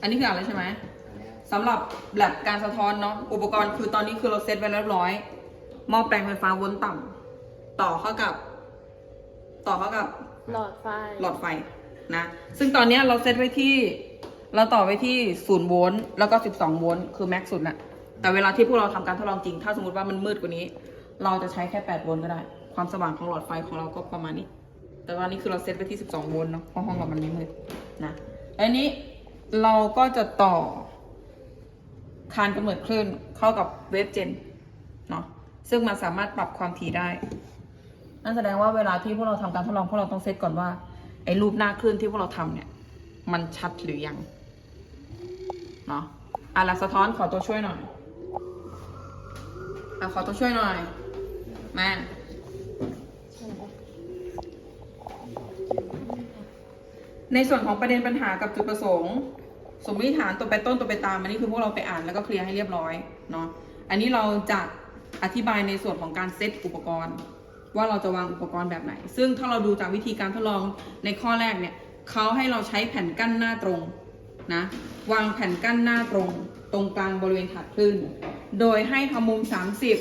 อันนี้คืออ่านแล้วใช่ไหมสำหรับแลบการสะท้อนเนาะอุปกรณ์คือตอนนี้คือเราเซตไว้เรียบร้อยหม้อแปลงไฟฟ้าวนต่ำต่อเข้ากับ ต่อเข้ากับหลอดไฟหลอดไฟนะ ซึ่งตอนเนี้ยเราเซตไว้ที่ เราต่อไว้ที่0โวลต์แล้วก็12โวลต์คือแม็กซ์สุดน่ะแต่เวลาที่พวกเราทำการทดลองจริง ถ้าสมมติว่ามันมืดกว่านี้ เราจะใช้แค่8โวลต์ก็ได้ ความสว่างของหลอดไฟของเราก็ประมาณนี้ แต่ตอนนี้คือเราเซตไว้ที่12โวลต์เนาะเพราะห้องเรามันไม่มืดนะอันนี้ เราก็จะต่อคานกำเนิดคลื่นเข้ากับเวฟเจนเนาะซึ่งมันสามารถปรับความถี่ได้ นั่นแสดงว่าเวลาที่พวกเราทำการทดลองพวกเราต้องเซตก่อนว่าไอ้รูปหน้าคลื่นที่พวกเราทำเนี่ย มันชัดหรือยังเนาะอะล้วสะท้อนขอตัวช่วยหน่อยอะขอตัวช่วยหน่อยมาในส่วนของประเด็นปัญหากับจุดประสงค์ สมมติฐานตัวไปต้นตัวไปตามอันนี้คือพวกเราไปอ่านแล้วก็เคลียร์ให้เรียบร้อยเนาะอันนี้เราจะอธิบายในส่วนของการเซตอุปกรณ์ ว่าเราจะวางอุปกรณ์แบบไหน ซึ่งถ้าเราดูจากวิธีการทดลองในข้อแรกเนี่ยเขาให้เราใช้แผ่นกั้นหน้าตรงนะวางแผ่นกั้นหน้าตรง ตรงกลางบริเวณถาดคลื่น โดยให้ทำมุม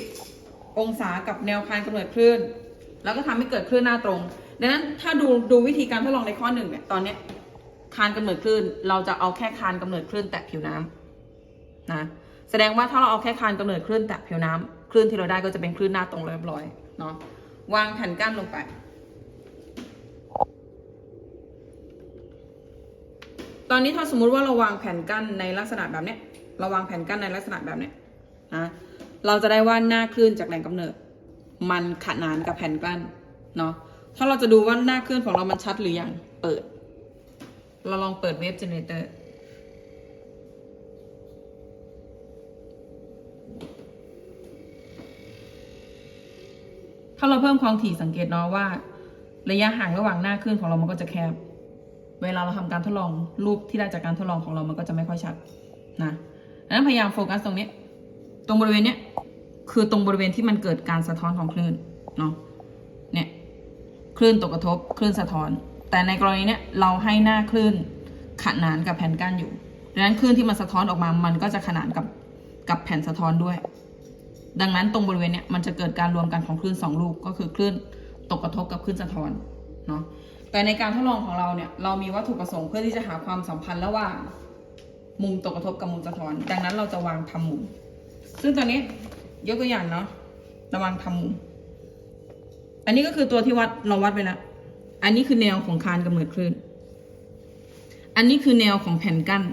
30 องศากับแนวคานกำเนิดคลื่น แล้วก็ทำให้เกิดคลื่นหน้าตรงดังนั้นถ้าดูดูวิธีการทดลองในข้อหนึ่งเนี่ยตอนเนี้ย คานกำเนิดคลื่น เราจะเอาแค่คานกำเนิดคลื่นแตะผิวน้ำนะแสดงว่าถ้าเราเอาแค่คานกำเนิดคลื่นแตะผิวน้ำคลื่นที่เราได้ก็จะเป็นคลื่นหน้าตรงเรียบร้อยเนาะวางแผ่นกั้นลงไปตอนนี้ถ้าสมมุติว่าเราวางแผ่นกั้นในลักษณะแบบเนี้ยเราวางแผ่นกั้นในลักษณะแบบเนี้ยนะเราจะได้ว่าหน้าคลื่นจากแหล่งกำเนิด มันขนานกับแผ่นกั้นเนาะถ้าเราจะดูว่าหน้าคลื่นของเรามันชัดหรือยังเปิด เราลองเปิดเวฟเจเนเตอร์ถ้าเราเพิ่มความถี่สังเกตเนาะว่า ระยะห่างระหว่างหน้าคลื่นของเรามันก็จะแคบ เวลาเราทำการทดลองรูปที่ได้จากการทดลองของเรามันก็จะไม่ค่อยชัดนะดังนั้นพยายามโฟกัสตรงนี้ ตรงบริเวณเนี้ยคือตรงบริเวณที่มันเกิดการสะท้อนของคลื่นเนาะเนี่ยคลื่นตกกระทบคลื่นสะท้อน แต่ในกรณีเนี้ยเราให้หน้าคลื่นขนานกับแผ่นกั้นอยู่ดังนั้นคลื่นที่มันสะท้อนออกมามันก็จะขนานกับกับแผ่นสะท้อนด้วย ดังนั้นตรงบริเวณเนี้ยมันจะเกิดการรวมกันของคลื่นสองลูกก็คือคลื่นตกกระทบกับคลื่นสะท้อนเนาะแต่ในการทดลองของเราเนี่ยเรามีวัตถุประสงค์เพื่อที่จะหาความสัมพันธ์ระหว่างมุมตกกระทบกับมุมสะท้อน ดังนั้นเราจะวางทำมุม ซึ่งตอนนี้ยกตัวอย่างเนาะระวังทำมุม อันนี้ก็คือตัวที่วัดเราวัดไปแล้ว อันนี้คือแนวของคานกำเนิดคลื่น อันนี้คือแนวของแผ่นกั้น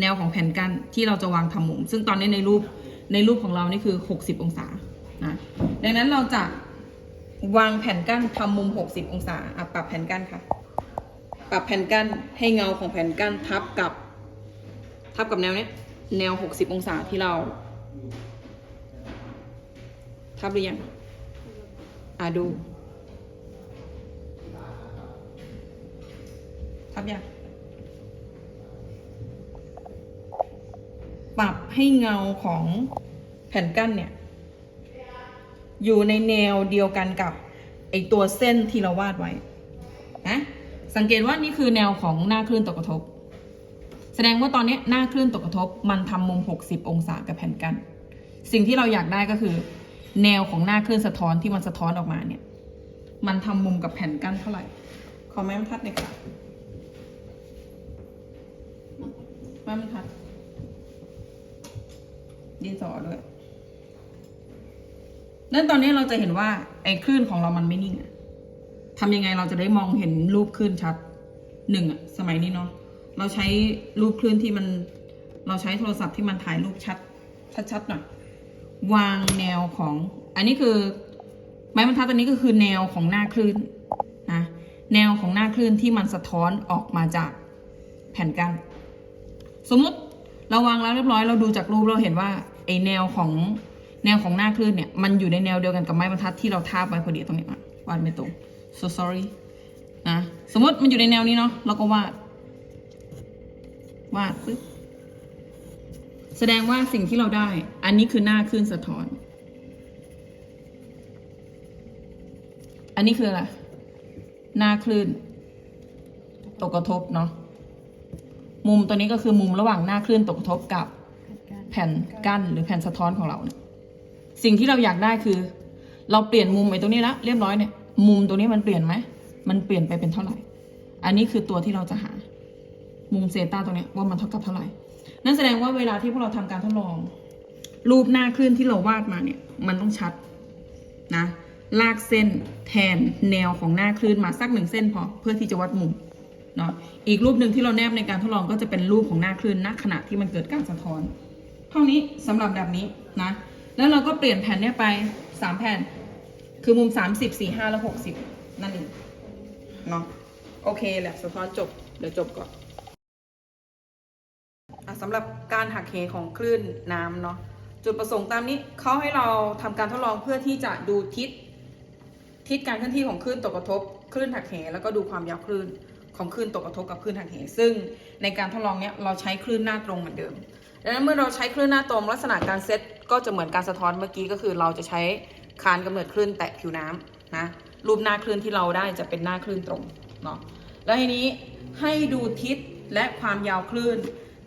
แนวของแผ่นกั้นที่เราจะวางทำมุม ซึ่งตอนนี้ในรูปในรูปของเรานี่คือ 60 องศานะดังนั้นเราจะวางแผ่นกั้นทำมุม 60 องศาอะปรับแผ่นกั้นค่ะ ปรับแผ่นกั้นให้เงาของแผ่นกั้นทับกับ ทับกับแนวเนี้ย แนว 60 องศาที่เรา ทับหรือยังอะดู ทับยังปรับให้เงาของแผ่นกั้นเนี่ย อยู่ในแนวเดียวกันกับไอตัวเส้นที่เราวาดไว้นะสังเกตว่านี่คือแนวของหน้าคลื่นตกกระทบ แสดงว่าตอนนี้หน้าคลื่นตกกระทบ มันทำมุม 60 องศากับแผ่นกั้นสิ่งที่เราอยากได้ก็คือ แนวของหน้าคลื่นสะท้อนที่มันสะท้อนออกมาเนี่ย มันทำมุมกับแผ่นกั้นเท่าไหร่ขอแม่บรรทัดหน่อยค่ะ ม่บรรทัดดินสอด้วยนั่นตอนนี้เราจะเห็นว่าไอ้คลื่นของเรามันไม่นิ่งทำยังไงเราจะได้มองเห็นรูปคลื่นชัดหนึ่งอะสมัยนี้เนาะเราใช้รูปคลื่นที่มัน เราใช้โทรศัพท์ที่มันถ่ายรูปชัด ชัดๆหน่อยวางแนวของ อันนี้คือ ไม้บรรทัดตัวนี้ก็คือแนวของหน้าคลื่นนะแนวของหน้าคลื่นที่มันสะท้อนออกมาจากแผ่นกั้น สมมติเราวางแล้วเรียบร้อยเราดูจากรูปเราเห็นว่าไอแนวของแนวของหน้าคลื่นเนี่ยมันอยู่ในแนวเดียวกันกับไม้บรรทัดที่เราทาบไว้พอดีตรงนี้วาดไม่ตรง so sorry นะสมมติมันอยู่ในแนวนี้เนาะเราก็วาด วาดปึ๊บแสดงว่าสิ่งที่เราได้ อันนี้คือหน้าคลื่นสะท้อน อันนี้คืออะไรหน้าคลื่นตกกระทบเนาะ มุมตัวนี้ก็คือมุมระหว่างหน้าคลื่นตกกระทบกับแผ่นกั้นหรือแผ่นสะท้อนของเราเนี่ยสิ่งที่เราอยากได้คือ เราเปลี่ยนมุมไอ้ตรงนี้ละเรียบร้อยเนี่ย มุมตัวนี้มันเปลี่ยนไหมมันเปลี่ยนไปเป็นเท่าไหร่ อันนี้คือตัวที่เราจะหา มุมเซต้าตัวเนี้ยว่ามันเท่ากับเท่าไหร่ นั่นแสดงว่าเวลาที่พวกเราทำการทดลอง รูปหน้าคลื่นที่เราวาดมาเนี่ย มันต้องชัดนะลากเส้นแทนแนวของหน้าคลื่นมาสักหนึ่งเส้นพอเพื่อที่จะวัดมุม เนาะอีกรูปหนึ่งที่เราแนบในการทดลองก็จะเป็นรูปของหน้าคลื่นณขณะที่มันเกิดการสะท้อน เท่านี้สำหรับแบบนี้นะแล้วเราก็เปลี่ยนแผ่นเนี้ยไปสามแผ่น คือมุมสามสิบสี่ห้าและหกสิบนั่นเองเนาะโอเคแหละสะท้อนจบ เดี๋ยวจบก่อนอสำหรับการหักเหของคลื่นน้ำเนาะจุดประสงค์ตามนี้เขาให้เราทำการทดลองเพื่อที่จะดูทิศทิศการเคลื่อนที่ของคลื่นตกกระทบ คลื่นหักเหแล้วก็ดูความยาวคลื่น ของคลื่นตกกระทบกับคลื่นหักเหซึ่งในการทดลองเนี้ยเราใช้คลื่นหน้าตรงเหมือนเดิมดังนั้นเมื่อเราใช้คลื่นหน้าตรงลักษณะการเซตก็จะเหมือนการสะท้อนเมื่อกี้ก็คือ เราจะใช้คานกำเนิดคลื่นแตะผิวน้ำนะรูปหน้าคลื่นที่เราได้จะเป็นหน้าคลื่นตรงเนาะแล้วทีนี้ให้ดูทิศและความยาวคลื่น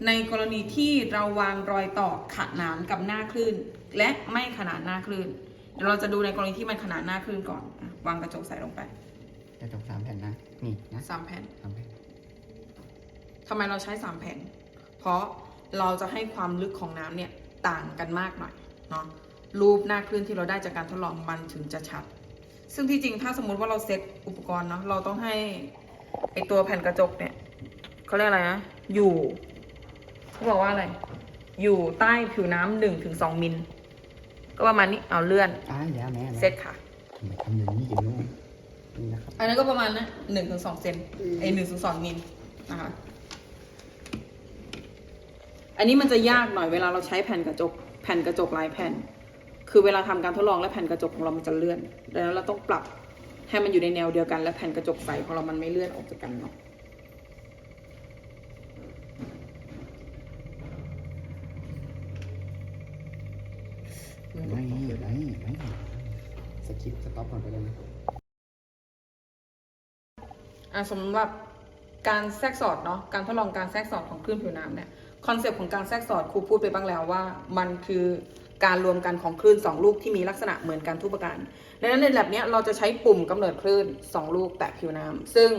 ในกรณีที่เราวางรอยต่อขนานกับหน้าคลื่น และไม่ขนานหน้าคลื่นเดี๋ยวเราจะดูในกรณีที่มันขนานหน้าคลื่นก่อนวางกระจกใส่ลงไป กระจกสามแผ่นนะ นี่นะสามแผ่นสามแผ่นทำไมเราใช้สามแผ่น เพราะเราจะให้ความลึกของน้ำเนี่ยต่างกันมากหน่อยเนาะรูปหน้าคลื่นที่เราได้จากการทดลองมันถึงจะชัด ซึ่งที่จริงถ้าสมมุติว่าเราเซตอุปกรณ์เนาะเราต้องให้ไอตัวแผ่นกระจกเนี่ยเขาเรียกอะไรนะ อยู่เขาบอกว่าอะไร อยู่ใต้ผิวน้ำหนึ่งถึงสองมิล ก็ประมาณนี้เอาเลื่อนอ้ายแล้วแม่แม่เซตค่ะทำไมทำอย่างนี้อยู่นู่น นี่นะครับ อันนั้นก็ประมาณนะหนึ่งถึงสองเซนไอหนึ่งถึงสองมิลนะคะอันนี้มันจะยากหน่อยเวลาเราใช้แผ่นกระจก แผ่นกระจกหลายแผ่น คือเวลาทำการทดลองและแผ่นกระจกของเรามันจะเลื่อนดังนั้นเราต้องปรับให้มันอยู่ในแนวเดียวกัน และแผ่นกระจกใสของเรามันไม่เลื่อนออกจากกันเนาะไม่ไม่ไม่สกิปสต็อปก่อนไปเลยนะ อะสำหรับการแทรกสอดเนาะการทดลองการแทรกสอดของคลื่นผิวน้ำเนี่ยคอนเซปต์ของการแทรกสอดครูพูดไปบ้างแล้วว่า มันคือการรวมกันของคลื่นสองลูกที่มีลักษณะเหมือนกันทุกประการดังนั้นในแลบนี้เราจะใช้ปุ่มกำเนิดคลื่นสองลูกแตะผิวน้ำซึ่ง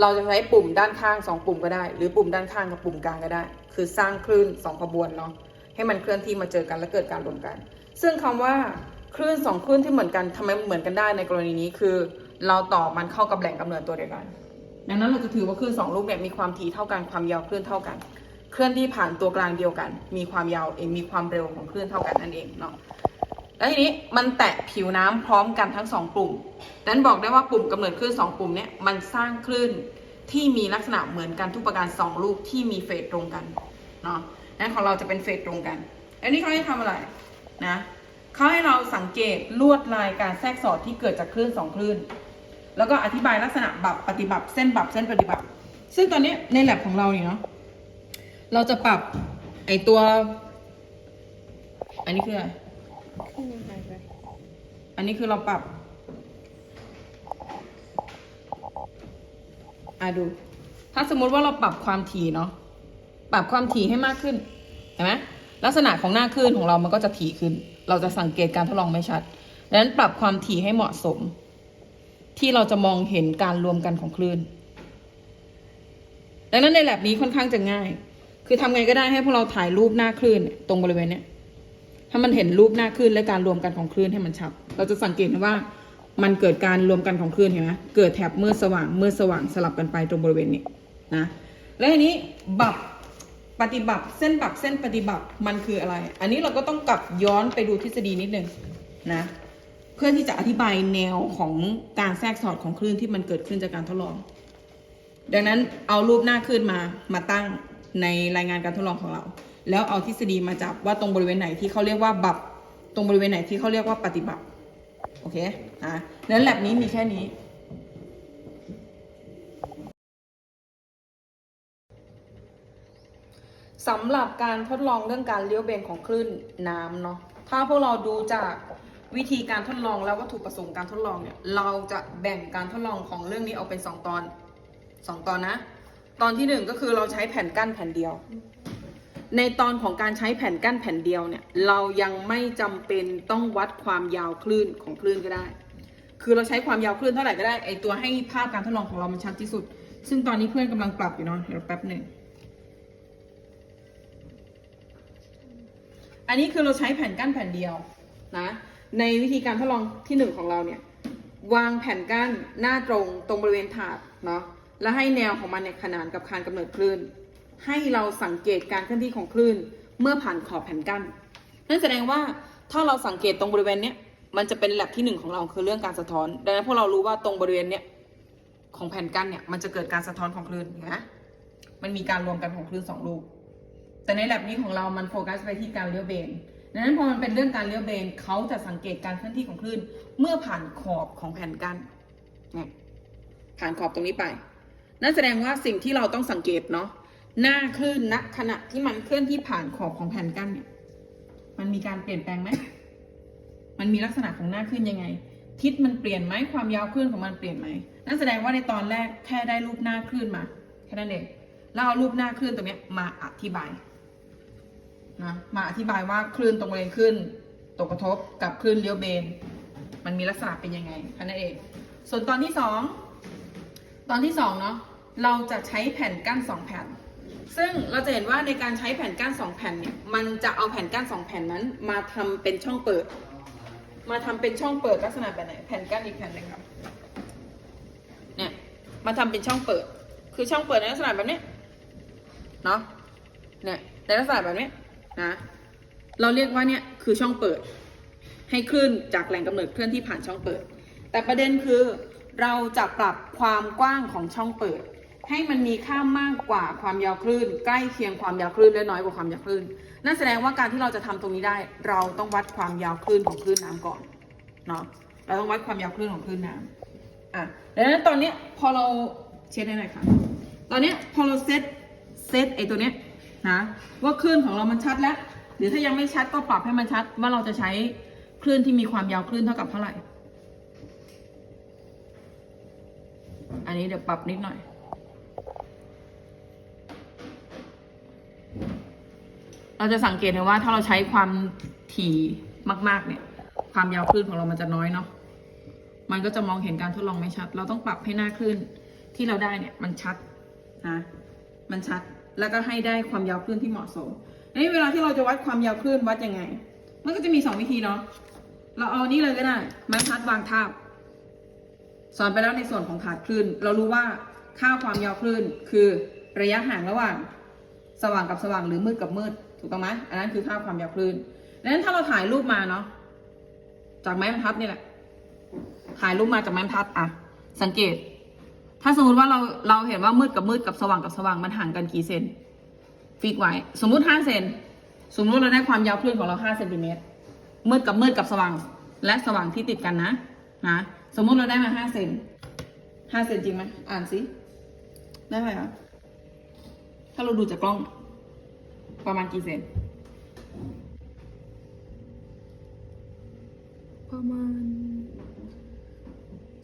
เราจะใช้ปุ่มด้านข้างสองปุ่มก็ได้ หรือปุ่มด้านข้างกับปุ่มกลางก็ได้ คือสร้างคลื่นสองขบวนเนาะให้มันเคลื่อนที่มาเจอกันและเกิดการรวมกัน ซึ่งคำว่าคลื่นสองคลื่นที่เหมือนกันทำไมเหมือนกันได้ในกรณีนี้คือ เราต่อมันเข้ากับแหล่งกำเนิดตัวเดียวกัน ดังนั้นเราจะถือว่าคลื่นสองลูกเนี่ยมีความถี่เท่ากันความยาวคลื่นเท่ากัน เคลื่อนที่ผ่านตัวกลางเดียวกัน มีความยาวเองมีความเร็วของคลื่นเท่ากันนั่นเองเนาะแล้วทีนี้มันแตะผิวน้ำพร้อมกันทั้งสองปุ่มดังนั้นบอกได้ว่าปุ่มกำเนิดคลื่นสองปุ่มเนี่ยมันสร้างคลื่นที่มีลักษณะเหมือนกันทุกประการสองลูกที่มีเฟสตรงกันเนาะนั้นของเราจะเป็นเฟสตรงกันอันนี้เขาให้ทำอะไรนะเขาให้เราสังเกตลวดลายการแทรกสอดที่เกิดจากคลื่นสองคลื่น แล้วก็อธิบายลักษณะบับปฏิบัติเส้นบับเส้นปฏิบัติ ซึ่งตอนนี้ในแลบของเราเนี่ยเนาะเราจะปรับไอตัว อันนี้คืออะไรอันนี้คือเราปรับอะดู ถ้าสมมุติว่าเราปรับความถี่เนาะปรับความถี่ให้มากขึ้นเห็นไหมลักษณะของหน้าคลื่นของเรามันก็จะถี่ขึ้น เราจะสังเกตการทดลองไม่ชัดดังนั้นปรับความถี่ให้เหมาะสม ที่เราจะมองเห็นการรวมกันของคลื่น ดังนั้นในแลบนี้ค่อนข้างจะง่าย คือทำไงก็ได้ให้พวกเราถ่ายรูปหน้าคลื่นตรงบริเวณเนี้ยถ้ามันเห็นรูปหน้าคลื่นและการรวมกันของคลื่นให้มันชัด เราจะสังเกตว่ามันเกิดการรวมกันของคลื่นเห็นไหมเกิดแถบมืดสว่างมืดสว่างสลับกันไปตรงบริเวณนี้นะ และทีนี้บับปฏิบัติเส้นบับเส้นปฏิบัติมันคืออะไร อันนี้เราก็ต้องกลับย้อนไปดูทฤษฎีนิดนึงนะ เพื่อที่จะอธิบายแนวของการแทรกสอดของคลื่นที่มันเกิดขึ้นจากการทดลอง ดังนั้นเอารูปหน้าคลื่นมามาตั้งในรายงานการทดลองของเรา แล้วเอาทฤษฎีมาจับว่าตรงบริเวณไหนที่เขาเรียกว่าบับ ตรงบริเวณไหนที่เขาเรียกว่าปฏิบัติโอเคอะนั้นแลบนี้มีแค่นี้สำหรับการทดลองเรื่องการเลี้ยวเบนของคลื่นน้ำเนาะถ้าพวกเราดูจาก วิธีการทดลองและวัตถุประสงค์การทดลองเนี่ยเราจะแบ่งการทดลองของเรื่องนี้ออกเป็น 2 ตอน 2 ตอนนะ ตอนที่หนึ่งก็คือเราใช้แผ่นกั้นแผ่นเดียว ในตอนของการใช้แผ่นกั้นแผ่นเดียวเนี่ยเรายังไม่จำเป็นต้องวัดความยาวคลื่นของคลื่นก็ได้ คือเราใช้ความยาวคลื่นเท่าไหร่ก็ได้ไอตัวให้ภาพการทดลองของเรามันชัดที่สุด ซึ่งตอนนี้เพื่อนกำลังปรับอยู่เนาะเดี๋ยวแป๊บหนึ่งอันนี้คือเราใช้แผ่นกั้นแผ่นเดียวนะ ในวิธีการทดลองที่หนึ่งของเราเนี่ยวางแผ่นกั้นหน้าตรงตรงบริเวณถาดเนาะแล้วให้แนวของมันเนี่ยขนานกับคานกำเนิดคลื่น ให้เราสังเกตการเคลื่อนที่ของคลื่นเมื่อผ่านขอบแผ่นกั้น นั่นแสดงว่าถ้าเราสังเกตตรงบริเวณเนี้ยมันจะเป็นแลบที่หนึ่งของเราคือเรื่องการสะท้อน ดังนั้นพวกเรารู้ว่าตรงบริเวณเนี้ยของแผ่นกั้นเนี่ยมันจะเกิดการสะท้อนของคลื่นนะมันมีการรวมกันของคลื่นสองลูก แต่ในแลบนี้ของเรามันโฟกัสไปที่การเลี้ยวเบน ดังนั้นพอมันเป็นเรื่องการเลี้ยวเบนเขาจะสังเกตการเคลื่อนที่ของคลื่น เมื่อผ่านขอบของแผ่นกั้นผ่านขอบตรงนี้ไป นั่นแสดงว่าสิ่งที่เราต้องสังเกตเนาะหน้าคลื่นณขณะที่มันเคลื่อนที่ผ่านขอบของแผ่นกั้นเนี่ยมันมีการเปลี่ยนแปลงไหมมันมีลักษณะของหน้าคลื่นยังไง ทิศมันเปลี่ยนไหมความยาวคลื่นของมันเปลี่ยนไหมนั่นแสดงว่าในตอนแรกแค่ได้รูปหน้าคลื่นมาแค่นั้นเองแล้วเอารูปหน้าคลื่นตรงนี้มาอธิบาย นะมาอธิบายว่าคลื่นตรงบริเวณคลื่นตกกระทบกับคลื่นเลี้ยวเบน มันมีลักษณะเป็นยังไงค่นั้นเองส่วนตอนที่สองตอนที่สองเนาะเราจะใช้แผ่นกั้นสองแผ่น ซึ่งเราจะเห็นว่าในการใช้แผ่นกั้นสองแผ่นเนี่ยมันจะเอาแผ่นกั้นสองแผ่นนั้น มาทำเป็นช่องเปิด มาทำเป็นช่องเปิดลักษณะแบบไหนแผ่นกั้นอีกแผ่นหนึ่งครับเนี่ยมาทำเป็นช่องเปิด คือช่องเปิดในลักษณะแบบนี้เนาะเนี่ยในลักษณะแบบนี้ นะ เราเรียกว่าเนี่ยคือช่องเปิด ให้คลื่นจากแหล่งกำเนิดเคลื่อนที่ผ่านช่องเปิด แต่ประเด็นคือเราจะปรับความกว้างของช่องเปิด ให้มันมีค่ามากกว่าความยาวคลื่น ใกล้เคียงความยาวคลื่นและน้อยกว่าความยาวคลื่น นั่นแสดงว่าการที่เราจะทำตรงนี้ได้ เราต้องวัดความยาวคลื่นของคลื่นน้ำก่อนเนาะเราต้องวัดความยาวคลื่นของคลื่นน้ำอะดังนั้นตอนนี้พอเราเช็ดได้หน่อยค่ะ ตอนนี้พอเราเซตเซตไอตัวเนี้ย นะว่าคลื่นของเรามันชัดแล้ว หรือถ้ายังไม่ชัดก็ปรับให้มันชัด ว่าเราจะใช้คลื่นที่มีความยาวคลื่นเท่ากับเท่าไหร่ อันนี้เดี๋ยวปรับนิดหน่อยเราจะสังเกตเห็นว่าถ้าเราใช้ความถี่มาก ๆ เนี่ย ความยาวคลื่นของเรามันจะน้อยเนาะ มันก็จะมองเห็นการทดลองไม่ชัด เราต้องปรับให้หน้าคลื่นที่เราได้เนี่ย มันชัดนะ มันชัด แล้วก็ให้ได้ความยาวคลื่นที่เหมาะสมอันนี้เวลาที่เราจะวัดความยาวคลื่นวัดยังไง มันก็จะมีสองวิธีเนาะ เราเอานี่เลยก็ได้ไม้พัดวางทาบ สอนไปแล้วในส่วนของถาดคลื่น เรารู้ว่าค่าความยาวคลื่นคือระยะห่างระหว่าง สว่างกับสว่างหรือมืดกับมืด ถูกต้องไหมอันนั้นคือค่าความยาวคลื่นดังนั้นถ้าเราถ่ายรูปมาเนาะจากไม้บรรทัดนี่แหละ ถ่ายรูปมาจากไม้บรรทัดอะ สังเกต ถ้าสมมติว่าเราเราเห็นว่ามืดกับมืดกับสว่างกับสว่างมันห่างกันกี่เซนฟิกไว้ สมมุติห้าเซนสมมติเราได้ความยาวคลื่นของเราห้าเซนติเมตรมืดกับมืดกับสว่าง และสว่างที่ติดกันนะนะสมมุติเราได้มาห้าเซนห้าเซนจริงไหมอ่านสิได้ไหมคะถ้าเราดูจากกล้อง ประมาณกี่เซนประมาณ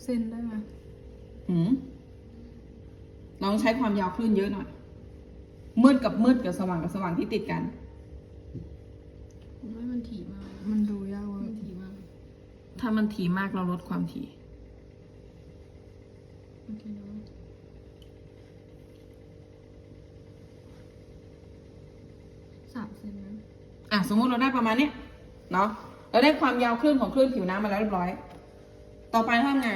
เซนได้ไหมหืม ลองใช้ความยาวคลื่นเยอะหน่อย มืดกับมืดกับสว่างกับสว่างที่ติดกันผมว่ามันถี่มาก มันดูยากมัว่านถี่มาก ถ้ามันถี่มากเราลดความถี่ โอเคเนอะสามเซนนะอะสมมุติเราได้ประมาณเนี้ยเนาะเราได้ความยาวคลื่นของคลื่นผิวน้ำมาแล้วเรียบร้อย ต่อไปทำไง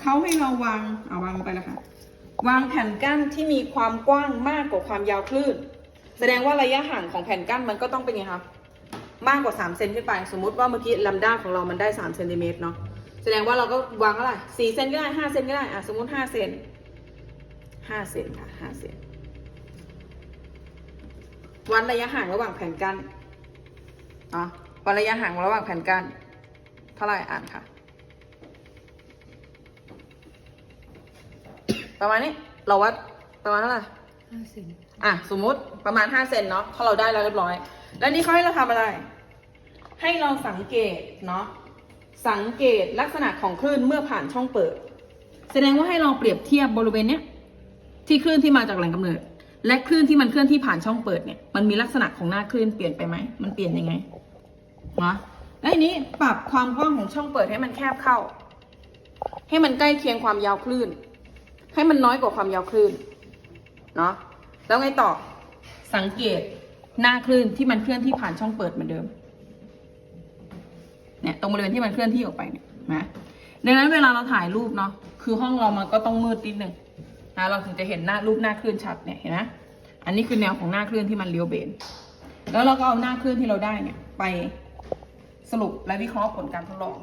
เขาให้เราวางเอาวางลงไปแล้วค่ะ วางแผ่นกั้นที่มีความกว้างมากกว่าความยาวคลื่น แสดงว่าระยะห่างของแผ่นกั้นมันก็ต้องเป็นไงครับมากกว่า3เซนขึ้นไป สมมุติว่าเมื่อกี้ลัมด้าของเรามันได้3เซนติเมตรเนาะแสดงว่าเราก็วางเท่าไหร่4เซนก็ได้5เซนก็ได้อะสมมุติ5เซน5เซนค่ะ5เซนวัดระยะห่างระหว่างแผ่นกั้นเนาะวัดระยะห่างระหว่างแผ่นกั้นเท่าไหร่อ่านค่ะ ประมาณนี้ เราวัดประมาณเท่าไหร่ห้าสิบอะสมมุติประมาณ5เซนเนาะถ้าเราได้แล้วเรียบร้อย แล้วนี่เขาให้เราทำอะไร ให้เราสังเกตเนาะสังเกตลักษณะของคลื่นเมื่อผ่านช่องเปิด แสดงว่าให้เราเปรียบเทียบบริเวณเนี้ยที่คลื่นที่มาจากแหล่งกำเนิด และคลื่นที่มันเคลื่อนที่ผ่านช่องเปิดเนี่ยมันมีลักษณะของหน้าคลื่นเปลี่ยนไปไหมมันเปลี่ยนยังไงนะและทีนี้ปรับความกว้างของช่องเปิดให้มันแคบเข้า ให้มันใกล้เคียงความยาวคลื่น ให้มันน้อยกว่าความยาวคลื่นเนาะแล้วไงต่อสังเกตหน้าคลื่นที่มันเคลื่อนที่ผ่านช่องเปิดเหมือนเดิม เนี่ยตรงบริเวณที่มันเคลื่อนที่ออกไปเนี่ยนะดังนั้นเวลาเราถ่ายรูปเนาะคือห้องเรามันก็ต้องมืดนิดนึงนะเราถึงจะเห็นหน้ารูปหน้าคลื่นชัดเนี่ยเห็นไหมอันนี้คือแนวของหน้าคลื่นที่มันเลี้ยวเบน แล้วเราก็เอาหน้าคลื่นที่เราได้เนี่ย ไปสรุปและวิเคราะห์ผลการทดลอง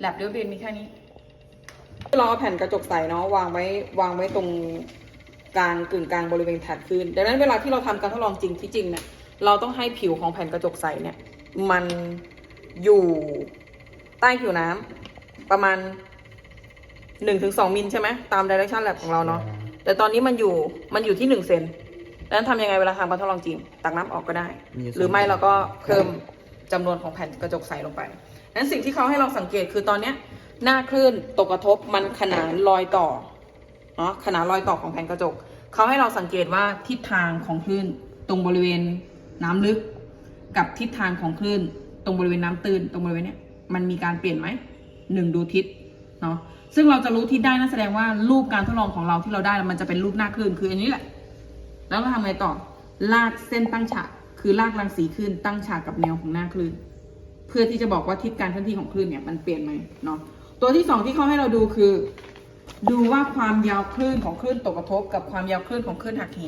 แลบเลี้ยวเบนมีแค่นี้ เราเอาแผ่นกระจกใสเนาะวางไว้วางไว้ตรงกลางกึ่งกลางบริเวณแผ่นคลื่นดังนั้นเวลาที่เราทำการทดลองจริงที่จริงเนี่ยเราต้องให้ผิวของแผ่นกระจกใสเนี่ยมันอยู่ใต้ผิวน้ำประมาณหนึ่งถึงสองมิลใช่ไหมตามดิเรกชันแลบของเราเนาะแต่ตอนนี้มันอยู่มันอยู่ที่หนึ่งเซนดังนั้นทำยังไงเวลาทำการทดลองจริงตักน้ำออกก็ได้มีหรือไม่เราก็เพิ่มจำนวนของแผ่นกระจกใสลงไปนั้นสิ่งที่เขาให้เราสังเกตคือตอนเนี้ย หน้าคลื่นตกกระทบมันขนานรอยต่อเนาะขนานรอยต่อของแผ่นกระจกเขาให้เราสังเกตว่าทิศทางของคลื่นตรงบริเวณน้ำลึก กับทิศทางของคลื่น ตรงบริเวณน้ำตื้นตรงบริเวณเนี้ยมันมีการเปลี่ยนไหมหนึ่งดูทิศเนาะซึ่งเราจะรู้ทิศได้นั่นแสดงว่ารูปการทดลองของเราที่เราได้มันจะเป็นรูปหน้าคลื่นคืออันนี้แหละ แล้วเราทำไงต่อลากเส้นตั้งฉากคือลากรังสีคลื่นตั้งฉากกับแนวของหน้าคลื่น เพื่อที่จะบอกว่าทิศการเคลื่อนที่ของคลื่นเนี่ยมันเปลี่ยนไหมเนาะ ตัวที่สองที่เขาให้เราดูคือ ดูว่าความยาวคลื่นของคลื่นตกกระทบ กับความยาวคลื่นของคลื่นหักเห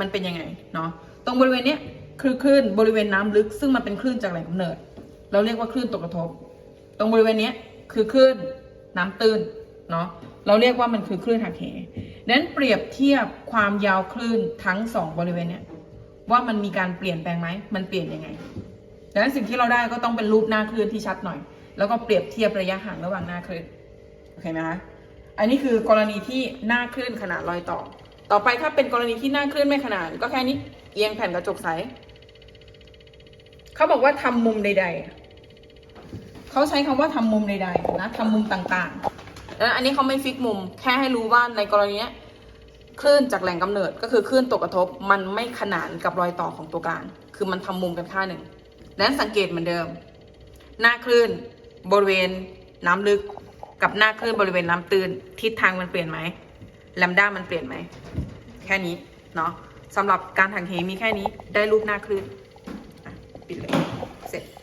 มันเป็นยังไงเนาะตรงบริเวณเนี้ยคือคลื่นบริเวณน้ำลึก ซึ่งมันเป็นคลื่นจากแหล่งกำเนิด เราเรียกว่าคลื่นตกกระทบ ตรงบริเวณเนี้ยคือคลื่นน้ำตื้นเนาะเราเรียกว่ามันคือคลื่นหักเหนั้นเปรียบเทียบความยาวคลื่นทั้งสองบริเวณเนี้ยว่ามันมีการเปลี่ยนแปลงไหมมันเปลี่ยนยังไงดังนั้นสิ่งที่เราได้ก็ต้องเป็นรูปหน้าคลื่นที่ชัดหน่อย แล้วก็เปรียบเทียบระยะห่างระหว่างหน้าคลื่นโอเคไหมคะอันนี้คือกรณีที่หน้าคลื่นขนาดรอยต่อ ต่อไปถ้าเป็นกรณีที่หน้าคลื่นไม่ขนาด ก็แค่นี้เอียงแผ่นกระจกใสเขาบอกว่าทำมุมใด ๆเขาใช้คำว่าทำมุมใดๆนะทำมุมต่างๆแล้วอันนี้เขาไม่ฟิกมุม แค่ให้รู้ว่าในกรณีนี้คลื่นจากแหล่งกำเนิดก็คือคลื่นตกกระทบ มันไม่ขนานกับรอยต่อของตัวกลางคือมันทำมุมกันค่าหนึ่งและสังเกตเหมือนเดิม หน้าคลื่น บริเวณน้ำลึกกับหน้าคลื่นบริเวณน้ำตื้นทิศทางมันเปลี่ยนไหมแลมด้ามันเปลี่ยนไหม แค่นี้เนาะสำหรับการถังเหมีแค่นี้ได้รูปหน้าคลื่นปิดเลย เสร็จ